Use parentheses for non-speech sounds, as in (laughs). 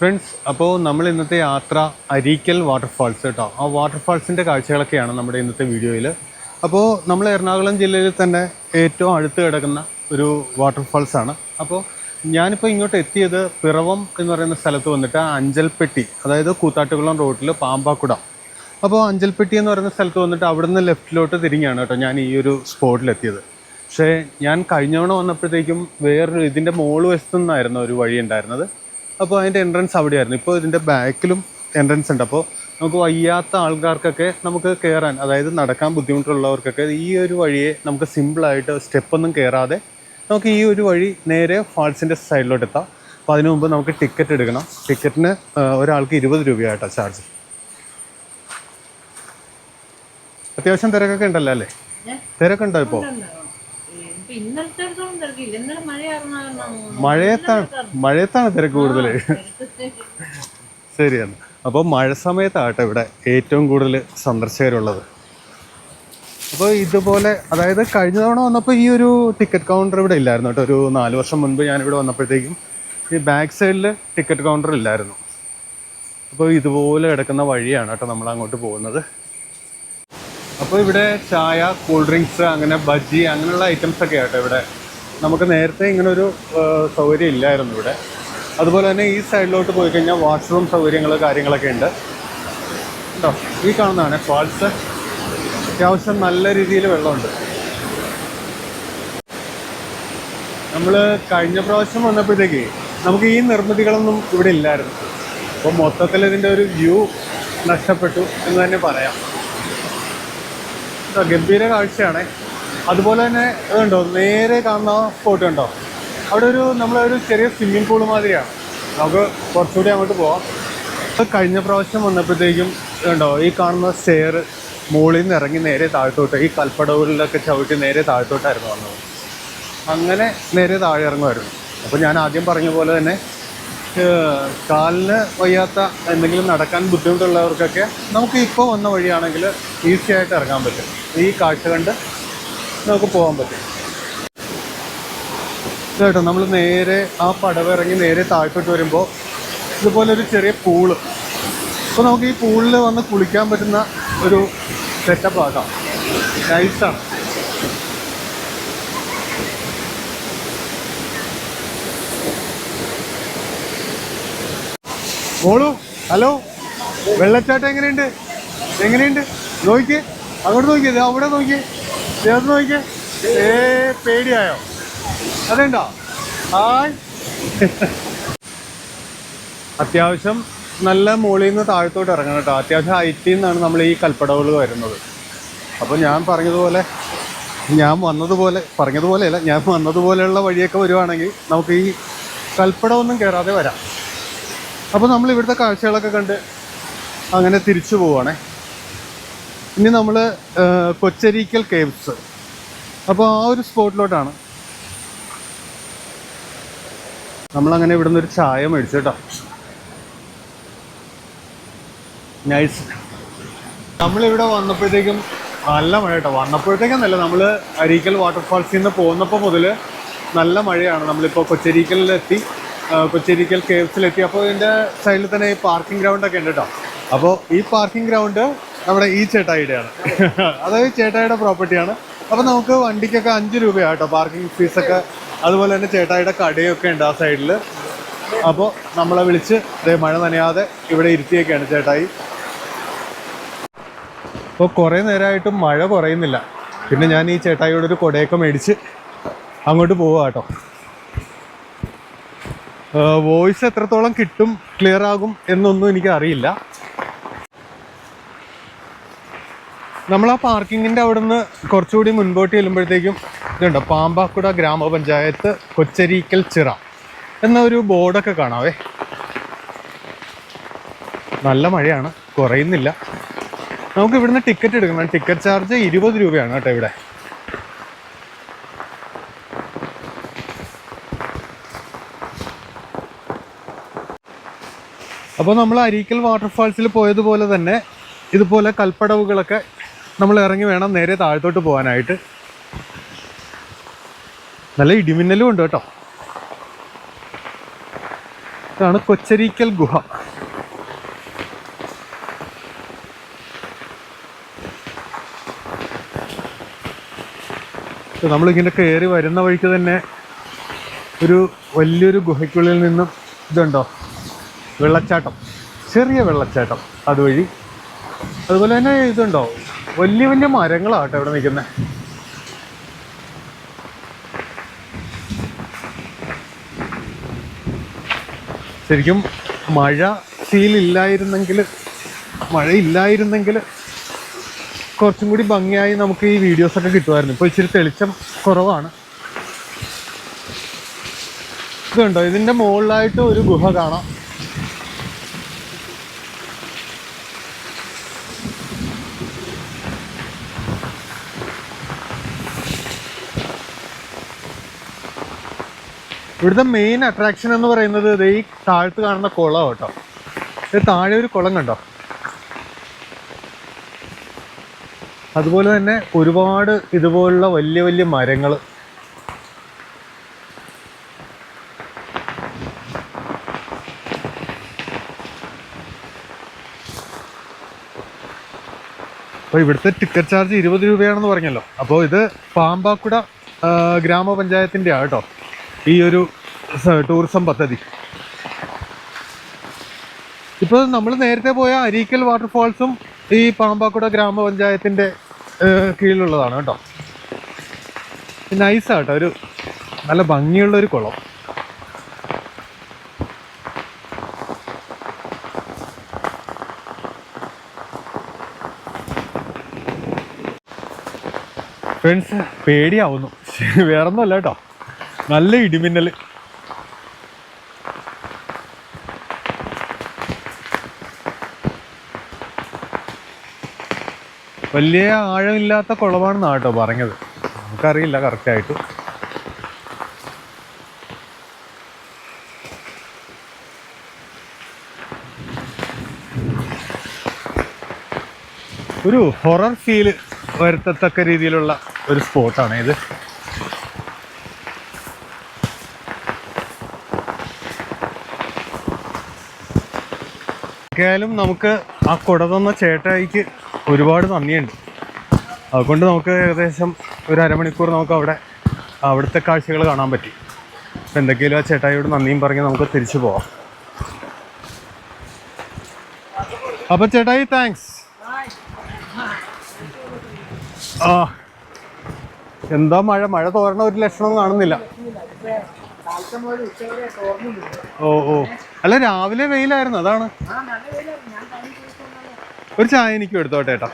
Friends അപ്പോൾ നമ്മൾ ഇന്നത്തെ യാത്ര അരീക്കൽ വാട്ടർഫാൾസ് കേട്ടോ ആ വാട്ടർഫാൾസിന്റെ കാഴ്ചകളൊക്കെയാണ് നമ്മുടെ ഇന്നത്തെ വീഡിയോയിൽ. അപ്പോൾ നമ്മൾ എറണാകുളം ജില്ലയിൽ തന്നെ ഏറ്റവും അടുത്ത് കിടക്കുന്ന ഒരു വാട്ടർഫാൾസ് ആണ്. അപ്പോൾ ഞാനിപ്പോൾ ഇങ്ങോട്ട് എത്തിയത് പിറവം എന്ന് പറയുന്ന സ്ഥലത്ത് വന്നിട്ട് അഞ്ചൽപ്പെട്ടി അതായത് കൂത്താട്ടുകുളം റോഡിൽ പാമ്പാക്കുട. അപ്പോൾ അഞ്ചൽപ്പെട്ടി എന്ന് പറയുന്ന സ്ഥലത്ത് വന്നിട്ട് അവിടുന്ന് ലെഫ്റ്റിലോട്ട് തിരിഞ്ഞാണ് കേട്ടോ ഞാൻ ഈ ഒരു സ്പോട്ടിലെത്തിയത് പക്ഷേ ഞാൻ കഴിഞ്ഞവണ വന്നപ്പോഴത്തേക്കും വേറൊരു ഇതിന്റെ മോൾ വശത്തു നിന്നായിരുന്നു ഒരു വഴി ഉണ്ടായിരുന്നത്. അപ്പോൾ അതിന്റെ എൻട്രൻസ് അവിടെയായിരുന്നു. ഇപ്പോൾ ഇതിന്റെ ബാക്കിലും എൻട്രൻസ് ഉണ്ട്. അപ്പോൾ നമുക്ക് വയ്യാത്ത ആൾക്കാർക്കൊക്കെ നമുക്ക് കയറാൻ അതായത് നടക്കാൻ ബുദ്ധിമുട്ടുള്ളവർക്കൊക്കെ ഈ ഒരു വഴിയെ നമുക്ക് സിമ്പിളായിട്ട് സ്റ്റെപ്പൊന്നും കയറാതെ നമുക്ക് ഈ ഒരു വഴി നേരെ ഫാൾസിന്റെ സൈഡിലോട്ട് എത്താം. അപ്പോൾ അതിനു മുമ്പ് നമുക്ക് ടിക്കറ്റ് എടുക്കണം. ടിക്കറ്റിന് ഒരാൾക്ക് ഇരുപത് രൂപയായിട്ടോ ചാർജ് അത്യാവശ്യം തിരക്കൊക്കെ ഉണ്ടല്ലോ അല്ലേ? തിരക്കുണ്ടോ ഇപ്പോൾ മഴയത്താണ് മഴയത്താണ് തിരക്ക് കൂടുതൽ ശരിയാണ്. അപ്പോൾ മഴ സമയത്താട്ടെ ഇവിടെ ഏറ്റവും കൂടുതൽ സന്ദർശകരുള്ളത്. അപ്പോൾ ഇതുപോലെ അതായത് കഴിഞ്ഞ തവണ വന്നപ്പോൾ ഈ ഒരു ടിക്കറ്റ് കൗണ്ടർ ഇവിടെ ഇല്ലായിരുന്നു കേട്ടോ. ഒരു നാല് വർഷം മുൻപ് ഞാനിവിടെ വന്നപ്പോഴത്തേക്കും ഈ ബാക്ക് സൈഡിൽ ടിക്കറ്റ് കൗണ്ടർ ഇല്ലായിരുന്നു. അപ്പോൾ ഇതുപോലെ കിടക്കുന്ന വഴിയാണ് കേട്ടോ നമ്മൾ അങ്ങോട്ട് പോകുന്നത്. അപ്പോൾ ഇവിടെ ചായ കൂൾ ഡ്രിങ്ക്സ് അങ്ങനെ ബജ്ജി അങ്ങനെയുള്ള ഐറ്റംസ് ഒക്കെ ആട്ടോ ഇവിടെ. നമുക്ക് നേരത്തെ ഇങ്ങനെ ഒരു സൗകര്യം ഇല്ലായിരുന്നു ഇവിടെ. അതുപോലെ തന്നെ ഈ സൈഡിലോട്ട് പോയി കഴിഞ്ഞാൽ വാഷ്റൂം സൗകര്യങ്ങൾ കാര്യങ്ങളൊക്കെ ഉണ്ട്. കേട്ടോ ഈ കാണുന്നതാണ് ഫാൾസ് അത്യാവശ്യം നല്ല രീതിയിൽ വെള്ളമുണ്ട്. നമ്മൾ കഴിഞ്ഞ പ്രാവശ്യം വന്നപ്പോഴത്തേക്ക് നമുക്ക് ഈ നിർമ്മിതികളൊന്നും ഇവിടെ ഇല്ലായിരുന്നു. അപ്പോൾ മൊത്തത്തിൽ ഇതിന്റെ ഒരു വ്യൂ നഷ്ടപ്പെട്ടു എന്ന് തന്നെ പറയാം. ഗംഭീര കാഴ്ചയാണ്. അതുപോലെ തന്നെ ഇതുണ്ടോ നേരെ കാണുന്ന സ്പോട്ട് ഉണ്ടോ അവിടെ ഒരു നമ്മളൊരു ചെറിയ സ്വിമ്മിംഗ് പൂൾ മാതിരിയാണ്. നമുക്ക് കുറച്ചുകൂടി അങ്ങോട്ട് പോവാം. ഇപ്പൊ കഴിഞ്ഞ പ്രാവശ്യം വന്നപ്പോഴത്തേക്കും ഇതുണ്ടോ ഈ കാണുന്ന സ്റ്റെയർ മുകളിൽ നിന്ന് ഇറങ്ങി നേരെ താഴത്തോട്ട് ഈ കൽപ്പടവുകളിലൊക്കെ ചവിട്ടി നേരെ താഴത്തോട്ടായിരുന്നു വന്നത്. അങ്ങനെ നേരെ താഴെ ഇറങ്ങുമായിരുന്നു. അപ്പോൾ ഞാൻ ആദ്യം പറഞ്ഞ പോലെ തന്നെ കാലിന് വയ്യാത്ത എന്തെങ്കിലും നടക്കാൻ ബുദ്ധിമുട്ടുള്ളവർക്കൊക്കെ നമുക്ക് ഇപ്പോൾ വന്ന വഴിയാണെങ്കിൽ ഈസി ആയിട്ട് ഇറങ്ങാൻ പറ്റും. ഈ കാഴ്ച കണ്ട് നമുക്ക് പോകാൻ പറ്റും. കേട്ടോ നമ്മൾ നേരെ ആ പടവ് ഇറങ്ങി നേരെ താഴ്ത്തോട്ട് വരുമ്പോൾ ഇതുപോലെ ഒരു ചെറിയ പൂൾ. അപ്പോൾ നമുക്ക് ഈ പൂളിൽ വന്ന് കുളിക്കാൻ പറ്റുന്ന ഒരു സെറ്റപ്പ് ആക്കാം നൈസാണ് മോളു ഹലോ? വെള്ളച്ചാട്ടം എങ്ങനെയുണ്ട്? എങ്ങനെയുണ്ട്? നോക്കി അങ്ങോട്ട് നോക്കിയത് അവിടെ നോക്കി ചേർത്ത് നോക്കി ഏ പേടിയായോ? അതുണ്ടോ? ഹായ്. അത്യാവശ്യം നല്ല മുകളിൽ നിന്ന് താഴത്തോട്ട് ഇറങ്ങണം കേട്ടോ. അത്യാവശ്യം ഹൈറ്റിൽ നിന്നാണ് നമ്മൾ ഈ കൽപ്പടവുകൾ വരുന്നത്. അപ്പോൾ ഞാൻ പറഞ്ഞതുപോലെ ഞാൻ വന്നതുപോലെ പറഞ്ഞതുപോലെയല്ല ഞാൻ വന്നതുപോലെയുള്ള വഴിയൊക്കെ വരുവാണെങ്കിൽ നമുക്ക് ഈ കൽപ്പടമൊന്നും കയറാതെ വരാം. അപ്പോൾ നമ്മൾ ഇവിടുത്തെ കാഴ്ചകളൊക്കെ കണ്ട് അങ്ങനെ തിരിച്ചു പോവുകയാണേ ഇനി നമ്മൾ കൊച്ചരിക്കൽ കേവ്സ് അപ്പോൾ ആ ഒരു സ്പോട്ടിലോട്ടാണ്. നമ്മളങ്ങനെ ഇവിടുന്ന് ഒരു ചായ മേടിച്ചു കേട്ടോ. നൈസ് നമ്മളിവിടെ വന്നപ്പോഴത്തേക്കും നല്ല മഴ കേട്ടോ. വന്നപ്പോഴത്തേക്കും നല്ല നമ്മൾ അരീക്കൽ വാട്ടർഫാൾസിൽ നിന്ന് പോന്നപ്പോൾ മുതൽ നല്ല മഴയാണ്. നമ്മളിപ്പോൾ കൊച്ചരീക്കലിലെത്തി. കൊച്ചരീക്കൽ കേവ്സിലെത്തി അപ്പോൾ ഇതിന്റെ സൈഡിൽ തന്നെ ഈ പാർക്കിംഗ് ഗ്രൗണ്ട് ഒക്കെ ഉണ്ട് കേട്ടോ അപ്പോൾ ഈ പാർക്കിംഗ് ഗ്രൗണ്ട് നമ്മുടെ ഈ ചേട്ടായിയുടെയാണ്. അതായത് ചേട്ടായിയുടെ പ്രോപ്പർട്ടിയാണ് അപ്പോൾ നമുക്ക് വണ്ടിക്കൊക്കെ അഞ്ച് രൂപയാണ് കേട്ടോ പാർക്കിംഗ് ഫീസൊക്കെ അതുപോലെ തന്നെ ചേട്ടായിയുടെ കടയൊക്കെ ഉണ്ട് ആ സൈഡിൽ അപ്പോൾ നമ്മളെ വിളിച്ച് അതേ മഴ നനയാതെ ഇവിടെ ഇരുത്തിയൊക്കെയാണ് ചേട്ടായി. അപ്പോൾ കുറേ നേരമായിട്ടും മഴ കുറയുന്നില്ല. പിന്നെ ഞാൻ ഈ ചേട്ടായിയോടൊരു കുടയൊക്കെ മേടിച്ച് അങ്ങോട്ട് പോവാ കേട്ടോ വോയിസ് എത്രത്തോളം കിട്ടും ക്ലിയർ ആകും എന്നൊന്നും എനിക്ക് അറിയില്ല. നമ്മൾ ആ പാർക്കിങ്ങിന്റെ അവിടെ നിന്ന് കുറച്ചുകൂടി മുൻപോട്ട് ചെല്ലുമ്പോഴത്തേക്കും ഇതുണ്ടോ പാമ്പാക്കുട ഗ്രാമപഞ്ചായത്ത് കൊച്ചരീക്കൽ ചിറ എന്നൊരു ബോർഡൊക്കെ കാണാവേ. നല്ല മഴയാണ് കുറയുന്നില്ല. നമുക്ക് ഇവിടുന്ന് ടിക്കറ്റ് എടുക്കണം ടിക്കറ്റ് ചാർജ് ഇരുപത് രൂപയാണ് കേട്ടോ ഇവിടെ. അപ്പോൾ നമ്മൾ അരീക്കൽ വാട്ടർഫാൾസിൽ പോയതുപോലെ തന്നെ ഇതുപോലെ കൽപ്പടവുകളൊക്കെ നമ്മൾ ഇറങ്ങി വേണം നേരെ താഴത്തോട്ട് പോകാനായിട്ട്. നല്ല ഇടിമിന്നലും ഉണ്ട് കേട്ടോ. ഇതാണ് കൊച്ചരീക്കൽ ഗുഹ. നമ്മളിങ്ങനെ കയറി വരുന്ന വഴിക്ക് തന്നെ ഒരു വലിയൊരു ഗുഹയ്ക്കുള്ളിൽ നിന്നും ഇതുണ്ടോ? വെള്ളച്ചാട്ടം. ചെറിയ വെള്ളച്ചാട്ടം അതുവഴി. അതുപോലെ തന്നെ ഇതുണ്ടോ? വലിയ വലിയ മരങ്ങളാട്ടോ ഇവിടെ നിൽക്കുന്നത് ശരിക്കും മഴ സീലില്ലായിരുന്നെങ്കിൽ മഴയില്ലായിരുന്നെങ്കിൽ കുറച്ചും കൂടി ഭംഗിയായി നമുക്ക് ഈ വീഡിയോസൊക്കെ കിട്ടുമായിരുന്നു. ഇപ്പോൾ ഇച്ചിരി തെളിച്ചം കുറവാണ്. ഇതുണ്ടോ? ഇതിന്റെ മുകളിലായിട്ട് ഒരു ഗുഹ കാണാം. ഇവിടുത്തെ മെയിൻ അട്രാക്ഷൻ എന്ന് പറയുന്നത് ഇത് ഈ താഴത്ത് കാണുന്ന കുളം കേട്ടോ. ഇത് താഴെ ഒരു കുളം കണ്ടോ? അതുപോലെ തന്നെ ഒരുപാട് ഇതുപോലുള്ള വലിയ വലിയ മരങ്ങൾ അപ്പോൾ ഇവിടുത്തെ ടിക്കറ്റ് ചാർജ് ഇരുപത് രൂപയാണെന്ന് പറഞ്ഞല്ലോ. അപ്പോൾ ഇത് പാമ്പാക്കുട ഗ്രാമപഞ്ചായത്തിന്റെയാണ് കേട്ടോ. ഈ ഒരു ടൂറിസം പദ്ധതി. ഇപ്പോൾ നമ്മൾ നേരത്തെ പോയ അരീക്കൽ വാട്ടർഫാൾസും ഈ പാമ്പാക്കുട ഗ്രാമപഞ്ചായത്തിന്റെ കീഴിലുള്ളതാണ് കേട്ടോ. നൈസാട്ടോ ഒരു നല്ല ഭംഗിയുള്ള ഒരു കുളം. ഫ്രണ്ട്സ് പേടിയാവുന്നു. (laughs) വേറൊന്നുമല്ല കേട്ടോ. നല്ല ഇടിമിന്നൽ. വലിയ ആഴമില്ലാത്ത കുളമാണെന്നാണ് കേട്ടോ പറഞ്ഞത്. നമുക്കറിയില്ല കറക്റ്റായിട്ട് ഒരു ഹൊറർ ഫീൽ വരുത്തത്തക്ക രീതിയിലുള്ള ഒരു സ്പോട്ടാണ് ഇത്. ഒക്കെയായാലും നമുക്ക് ആ കുട തന്ന ചേട്ടായിക്ക് ഒരുപാട് നന്ദിയുണ്ട്. അതുകൊണ്ട് നമുക്ക് ഏകദേശം ഒരു അരമണിക്കൂർ നമുക്ക് അവിടെ അവിടുത്തെ കാഴ്ചകൾ കാണാൻ പറ്റി. അപ്പം എന്തൊക്കെയാലും ആ ചേട്ടായിയോട് നന്ദിയും പറഞ്ഞ് നമുക്ക് തിരിച്ചു പോവാം. അപ്പം ചേട്ടായി താങ്ക്സ് ആ എന്താ മഴ? മഴ തോരണ ഒരു ലക്ഷണം കാണുന്നില്ല. ഓ ഓ. അല്ല രാവിലെ വെയിലായിരുന്നു അതാണ്. ഒരു ചായ എനിക്കും എടുത്തോട്ടെ ഏട്ടാ.